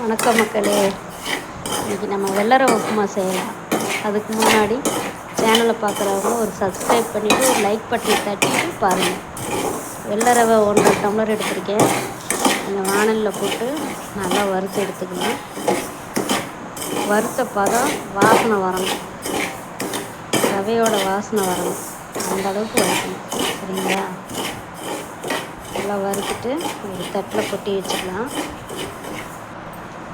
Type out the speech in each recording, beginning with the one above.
வணக்கம் மக்களே. இன்றைக்கி நம்ம வெள்ளரை உப்புமா செய்யலாம். அதுக்கு முன்னாடி சேனலை பார்க்குறவங்க ஒரு சப்ஸ்கிரைப் பண்ணிவிட்டு ஒரு லைக் பட்டனை தட்டிட்டு பாருங்கள் வெள்ளரவை ஒன்றரை டம்ளர் எடுத்திருக்கேன். அந்த வானலில் போட்டு நல்லா வறுத்து எடுத்துக்கலாம் வறுத்த பதம் வாசனை வரணும். ரவையோட வாசனை வரணும். அந்த அளவுக்கு வறுக்கணும். சரிங்களா? நல்லா வறுத்துட்டு ஒரு தட்டில் கொட்டி வச்சுக்கலாம்.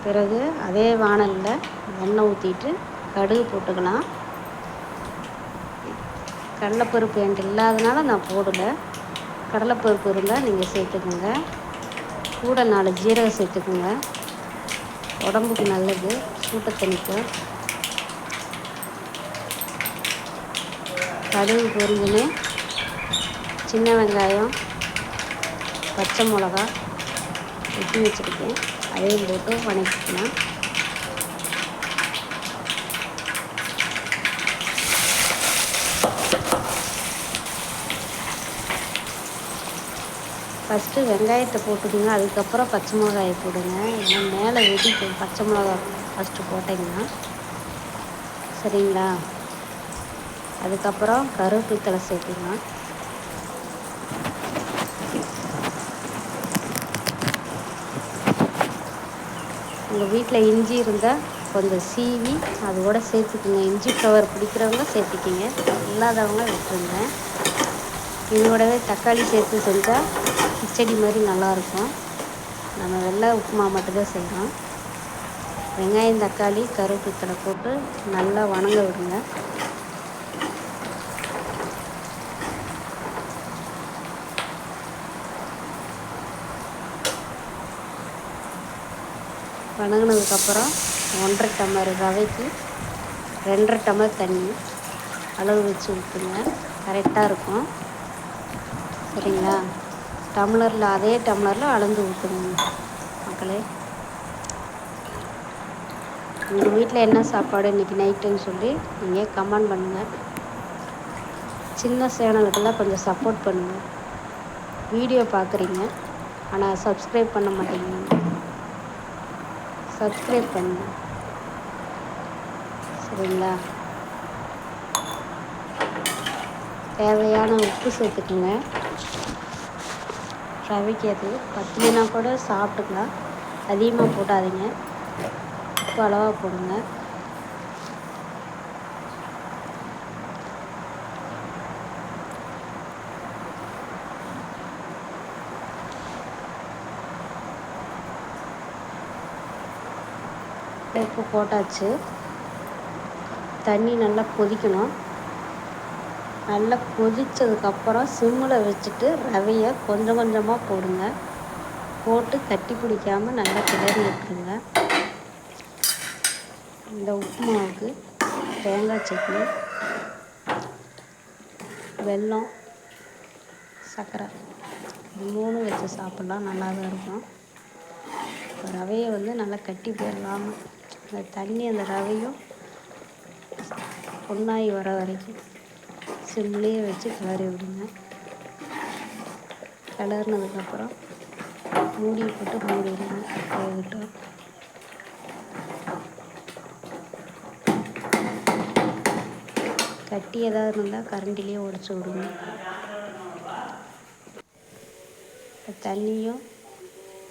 பிறகு அதே வானலில் எண்ணெய் ஊற்றிட்டு கடுகு போட்டுக்கலாம். கடலைப்பருப்பு என்கிட்ட இல்லாதனால நான் போடலை. கடலைப்பருப்பு இருந்தால் நீங்கள் சேர்த்துக்கோங்க. கூட நாலு ஜீரகம் சேர்த்துக்கோங்க. உடம்புக்கு நல்லது. சூட்டை தணிக்கும் கடுகு பொரிஞ்சுன்னு சின்ன வெங்காயம் பச்சை மிளகா வெட்டி வச்சுருக்கேன். அதையும் போட்டு வணக்கிக்கலாம் ஃபஸ்ட்டு வெங்காயத்தை போட்டுக்கோங்க. அதுக்கப்புறம் பச்சை மிளகாயை போடுங்க. ஏன்னா மேலே வெடிக்கும் பச்சை மிளகா ஃபஸ்ட்டு போட்டிங்கன்னா சரிங்களா? அதுக்கப்புறம் கருவேப்பிலை சேர்த்துக்கலாம். உங்கள் வீட்டில் இஞ்சி இருந்தால் கொஞ்சம் சீவி அதோட சேர்த்துக்குங்க. இஞ்சி ஃப்ளவர் பிடிக்கிறவங்க சேர்த்துக்கிங்க. இல்லாதவங்க விட்டுருங்க. இதோடவே தக்காளி சேர்த்து செஞ்சால் கிச்சடி மாதிரி நல்லாயிருக்கும். நம்ம வெள்ளை உப்புமா மட்டும்தான் செய்கிறோம் வெங்காயம் தக்காளி கருவேப்பித்தலை போட்டு நல்லா வணங்க விடுங்க. வணங்கினதுக்கப்புறம் ஒன்றரை டம்ளர் ரவைக்கு ரெண்டரை டம்ளர் தண்ணி அளவு வச்சு ஊற்றுங்க. கரெக்டாக இருக்கும். சரிங்களா? டம்ளரில் அதே டம்ளரில் அளந்து ஊற்றுங்க மக்களே. உங்கள் வீட்டில் என்ன சாப்பாடு இன்றைக்கி நைட்டுன்னு சொல்லி நீங்கள் கமெண்ட் பண்ணுங்கள் சின்ன சேனலுக்கெல்லாம் கொஞ்சம் சப்போர்ட் பண்ணுங்கள் வீடியோ பார்க்குறீங்க ஆனால் சப்ஸ்கிரைப் பண்ண மாட்டேங்க. சப்ஸ்கிரைப் பண்ணுங்கள் சரிங்களா? தேவையான உப்பு சேர்த்துக்குங்க. ரவைக்கு அது பத்தலைனா கூட சாப்பிட்டுக்கலாம். அதிகமாக போட்டாதீங்க உப்பு அளவாக போடுங்க. உப்பு போட்டாச்சு. தண்ணி நல்லா கொதிக்கணும். நல்லா கொதித்ததுக்கப்புறம் சிம்மில் வச்சுட்டு ரவையை கொஞ்சம் கொஞ்சமாக போடுங்க. போட்டு கட்டி பிடிக்காமல் நல்லா கிளறி விட்டுருங்க இந்த உப்புமாவுக்கு தேங்காய் சட்னி வெல்லம் சர்க்கரை. மூணு வச்சு சாப்பிட்லாம். நல்லா தான் இருக்கும். ரவையை வந்து நல்லா கட்டி போயிடலாம்? அந்த தண்ணி அந்த ரவையும் பொன்னாகி வர வரைக்கும் சிம்லேயே வச்சு கிளறி விடுங்க. கிளறினதுக்கப்புறம் மூடி போட்டு மூடிடுங்க. வேகட்டும் கட்டி ஏதாவது இருந்தால் கரண்டிலேயே உடச்சி விடுங்க. தண்ணியும்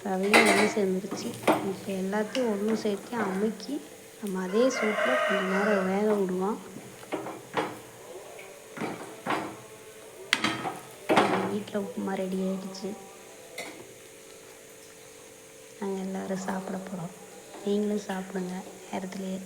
ரவையும் ஒன்று சேர்ந்துருச்சு. இப்போ எல்லாத்தையும் ஒன்று சேர்த்து அமுக்கி நம்ம அதே சூட்டில் கொஞ்சம் நேரம் வேக விடுவோம். வீட்டில் உப்புமா ரெடி ஆகிடுச்சு நாங்கள் எல்லோரும் சாப்பிட போகிறோம் நீங்களும் சாப்பிடுங்க நேரத்துலேயே.